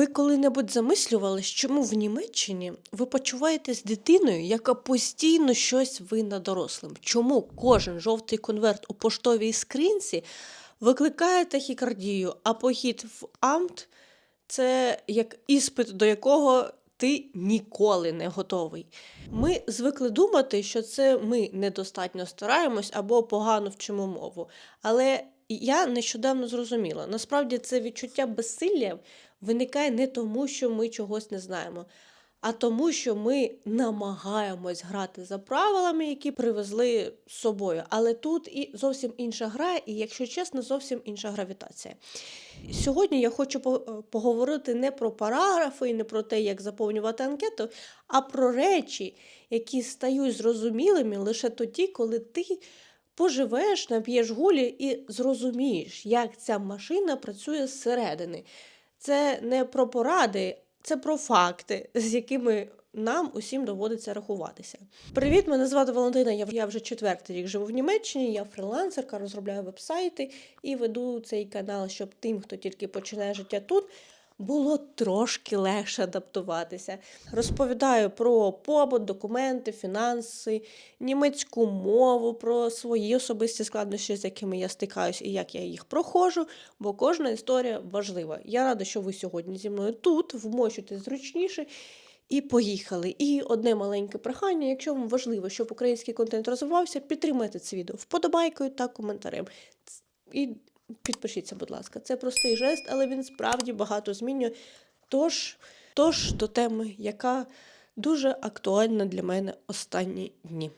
Ви коли-небудь замислювались, чому в Німеччині ви почуваєтесь дитиною, яка постійно щось винна дорослим? Чому кожен жовтий конверт у поштовій скринці викликає тахікардію, а похід в амт це як іспит, до якого ти ніколи не готовий. Ми звикли думати, що це ми недостатньо стараємось або погано вчимо мову. Але я нещодавно зрозуміла, насправді це відчуття безсилля виникає не тому, що ми чогось не знаємо, а тому, що ми намагаємось грати за правилами, які привезли з собою. Але тут і зовсім інша гра, і, якщо чесно, зовсім інша гравітація. Сьогодні я хочу е, поговорити не про параграфи і не про те, як заповнювати анкету, а про речі, які стають зрозумілими лише тоді, коли ти поживеш, наб'єш гулі і зрозумієш, як ця машина працює зсередини. Це не про поради, це про факти, з якими нам усім доводиться рахуватися. Привіт, мене звати Валентина. Я, вже четвертий рік живу в Німеччині. Я фрилансерка, розробляю вебсайти і веду цей канал, щоб тим, хто тільки починає життя тут. Було трошки легше адаптуватися. Розповідаю про побут, документи, фінанси, німецьку мову, про свої особисті складнощі, з якими я стикаюсь і як я їх проходжу, бо кожна історія важлива. Я рада, що ви сьогодні зі мною тут, вмощуйтесь зручніше. І поїхали. І одне маленьке прохання, якщо вам важливо, щоб український контент розвивався, підтримайте це відео вподобайкою та коментарем. І підпишіться, будь ласка. Це простий жест, але він справді багато змінює. Тож, тож до теми, яка дуже актуальна для мене останні дні.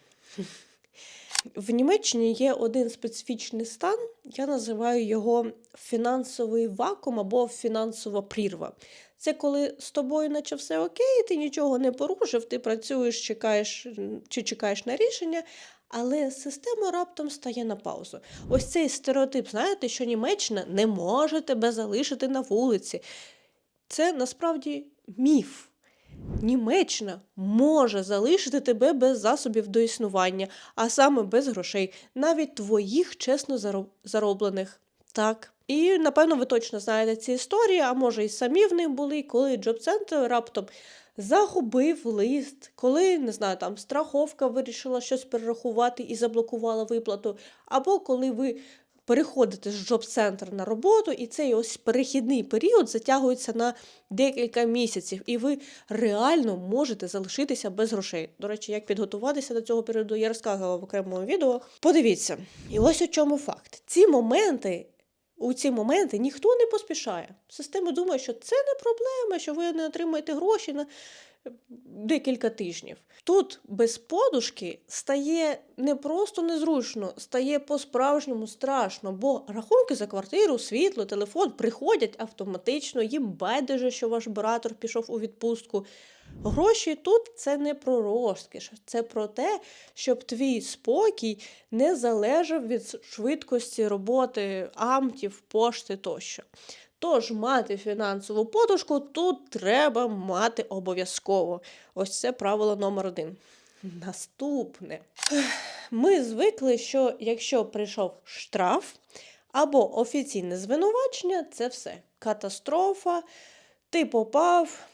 В Німеччині є один специфічний стан, я називаю його фінансовий вакуум або фінансова прірва. Це коли з тобою, наче все окей, ти нічого не порушив, ти працюєш, чекаєш чи чекаєш на рішення, але система раптом стає на паузу. Ось цей стереотип, знаєте, що Німеччина не може тебе залишити на вулиці. Це насправді міф. Німеччина може залишити тебе без засобів до існування, а саме без грошей, навіть твоїх чесно зароблених. Так. І напевно ви точно знаєте ці історії, а може і самі в них були, коли джоб-центр раптом загубив лист, коли не знаю, там страховка вирішила щось перерахувати і заблокувала виплату, або коли ви переходите з джоб-центр на роботу, і цей ось перехідний період затягується на декілька місяців, і ви реально можете залишитися без грошей. До речі, як підготуватися до цього періоду, я розказувала в окремому відео. Подивіться, і ось у чому факт. Ці моменти. У ці моменти ніхто не поспішає. Система думає, що це не проблема, що ви не отримаєте гроші на декілька тижнів. Тут без подушки стає не просто незручно, стає по-справжньому страшно, бо рахунки за квартиру, світло, телефон приходять автоматично, їм байдуже, що ваш оператор пішов у відпустку. Гроші тут це не про розкіш, це про те, щоб твій спокій не залежав від швидкості роботи амтів, пошти тощо. Тож мати фінансову подушку тут треба мати обов'язково. Ось це правило номер один. Наступне. Ми звикли, що якщо прийшов штраф або офіційне звинувачення, це все. Катастрофа, ти попав,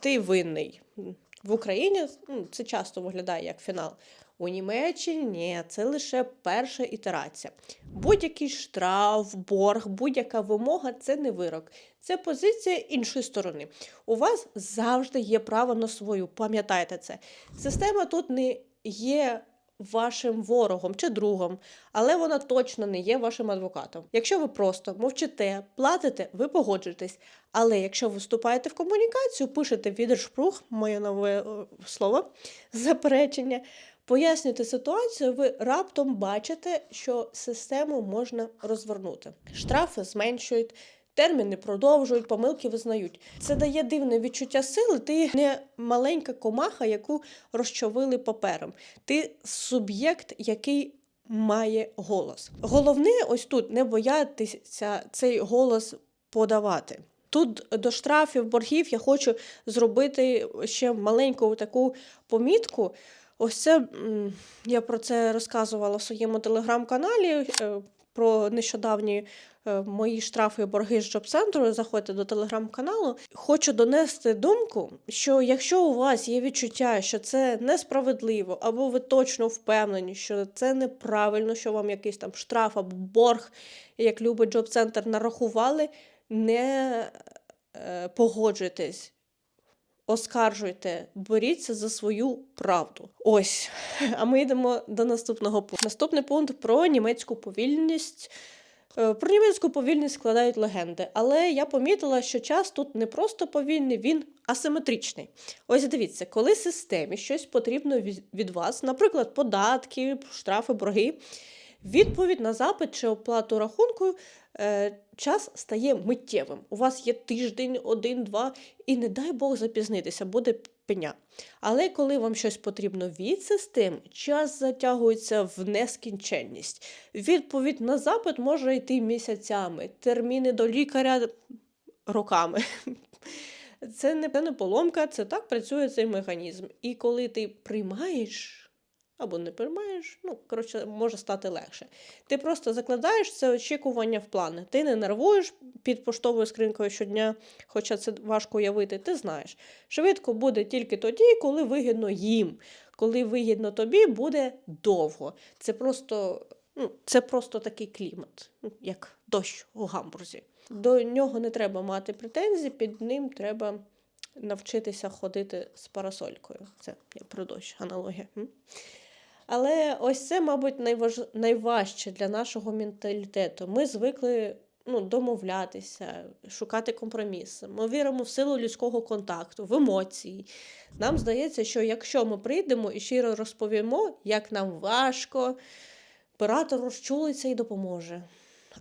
ти винний. В Україні ну, це часто виглядає як фінал. У Німеччині ні, це лише перша ітерація. Будь-який штраф, борг, будь-яка вимога це не вирок, це позиція іншої сторони. У вас завжди є право на свою, пам'ятайте це. Система тут не є вашим ворогом чи другом, але вона точно не є вашим адвокатом. Якщо ви просто мовчите, платите, ви погоджуєтесь. Але якщо ви вступаєте в комунікацію, пишете відершпрух, моє нове е, слово, заперечення, пояснюєте ситуацію, ви раптом бачите, що систему можна розвернути. Штрафи зменшують. Терміни продовжують, помилки визнають. Це дає дивне відчуття сили. Ти не маленька комаха, яку розчовили папером. Ти суб'єкт, який має голос. Головне, ось тут не боятися цей голос подавати. Тут до штрафів, боргів я хочу зробити ще маленьку таку помітку. Ось це я про це розказувала в своєму телеграм-каналі. е, про нещодавні е, мої штрафи і борги з джоб-центру, заходьте до телеграм-каналу. Хочу донести думку, що якщо у вас є відчуття, що це несправедливо, або ви точно впевнені, що це неправильно, що вам якийсь там штраф або борг, як любить джоб-центр, нарахували, не е, погоджуйтесь. Оскаржуйте, боріться за свою правду. Ось. А ми йдемо до наступного пункту. Наступний пункт про німецьку повільність. Е, Про німецьку повільність складають легенди, але я помітила, що час тут не просто повільний, він асиметричний. Ось дивіться, коли системі щось потрібно від- від вас, наприклад, податки, штрафи, борги, відповідь на запит чи оплату рахунку, е, час стає миттєвим. У вас є тиждень, один, два, і не дай Бог запізнитися, буде пеня. Але коли вам щось потрібно від системи, час затягується в нескінченність. Відповідь на запит може йти місяцями, терміни до лікаря роками. Це не поломка, це так працює цей механізм. І коли ти приймаєш або не приймаєш, ну, коротше, може стати легше. Ти просто закладаєш це очікування в плани. Ти не нервуєш під поштовою скринкою щодня, хоча це важко уявити, ти знаєш. Швидко буде тільки тоді, коли вигідно їм. Коли вигідно тобі, буде довго. Це просто, ну, це просто такий клімат, ну, як дощ у гамбурзі. До нього не треба мати претензій, під ним треба навчитися ходити з парасолькою. Це я про дощ, аналогія. Але ось це, мабуть, найваж... найважче для нашого менталітету. Ми звикли ну, домовлятися, шукати компроміси. Ми віримо в силу людського контакту, в емоції. Нам здається, що якщо ми прийдемо і щиро розповімо, як нам важко, оператор розчулиться і допоможе.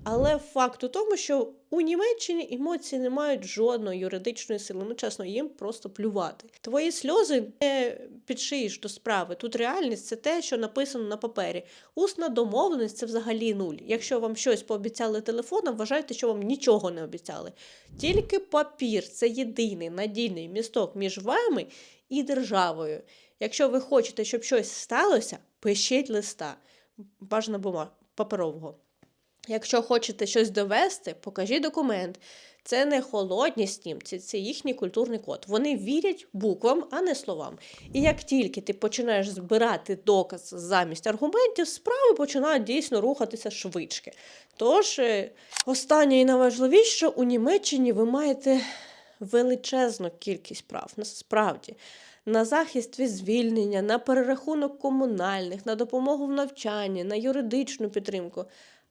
Але факт у тому, що у Німеччині емоції не мають жодної юридичної сили. Ну, чесно, їм просто плювати. Твої сльози не підшиєш до справи. Тут реальність це те, що написано на папері. Усна домовленість це взагалі нуль. Якщо вам щось пообіцяли телефоном, вважайте, що вам нічого не обіцяли. Тільки папір це єдиний надійний місток між вами і державою. Якщо ви хочете, щоб щось сталося, пишіть листа. Бажано бума паперового. Якщо хочете щось довести, покажіть документ. Це не холодність німці, це їхній культурний код. Вони вірять буквам, а не словам. І як тільки ти починаєш збирати доказ замість аргументів, справи починають дійсно рухатися швидше. Тож, е, останнє і найважливіше, у Німеччині ви маєте величезну кількість прав. Насправді. На захист від звільнення, на перерахунок комунальних, на допомогу в навчанні, на юридичну підтримку.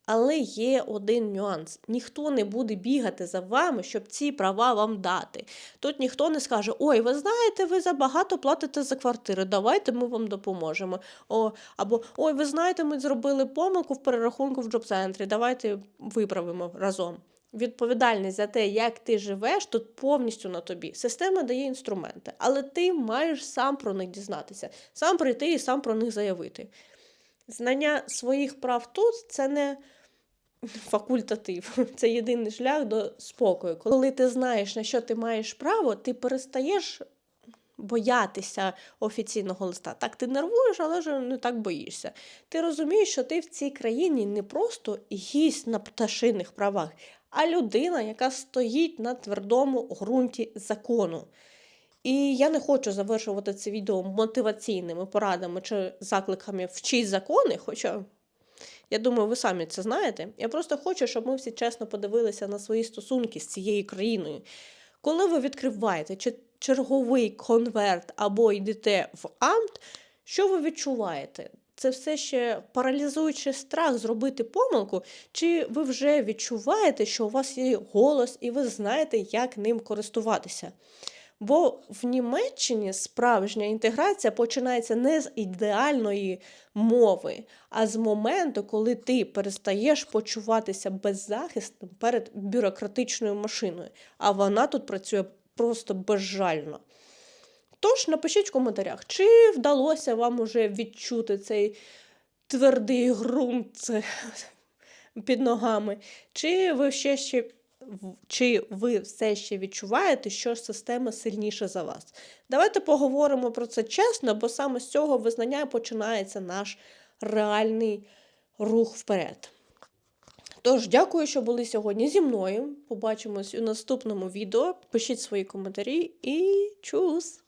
Але є один нюанс: ніхто не буде бігати за вами, щоб ці права вам дати. Тут ніхто не скаже: Ой, ви знаєте, ви забагато платите за квартиру, давайте ми вам допоможемо. О, або Ой, ви знаєте, ми зробили помилку в перерахунку в джоб-центрі, давайте виправимо разом. Відповідальність за те, як ти живеш, тут повністю на тобі. Система дає інструменти, але ти маєш сам про них дізнатися, сам прийти і сам про них заявити. Знання своїх прав тут це не факультатив, це єдиний шлях до спокою. Коли ти знаєш, на що ти маєш право, ти перестаєш боятися офіційного листа. Так, ти нервуєш, але ж не так боїшся. Ти розумієш, що ти в цій країні не просто гість на пташиних правах, а людина, яка стоїть на твердому ґрунті закону. І я не хочу завершувати це відео мотиваційними порадами чи закликами вчіть закони, хоча я думаю, ви самі це знаєте. Я просто хочу, щоб ми всі чесно подивилися на свої стосунки з цією країною. Коли ви відкриваєте черговий конверт або йдете в амт, що ви відчуваєте? Це все ще паралізуючий страх зробити помилку, чи ви вже відчуваєте, що у вас є голос і ви знаєте, як ним користуватися? Бо в Німеччині справжня інтеграція починається не з ідеальної мови, а з моменту, коли ти перестаєш почуватися беззахисним перед бюрократичною машиною, а вона тут працює просто безжально. Тож напишіть в коментарях, чи вдалося вам уже відчути цей твердий ґрунт під ногами, чи ви ще ще чи ви все ще відчуваєте, що система сильніша за вас? Давайте поговоримо про це чесно, бо саме з цього визнання починається наш реальний рух вперед. Тож, дякую, що були сьогодні зі мною. Побачимось у наступному відео. Пишіть свої коментарі і чус!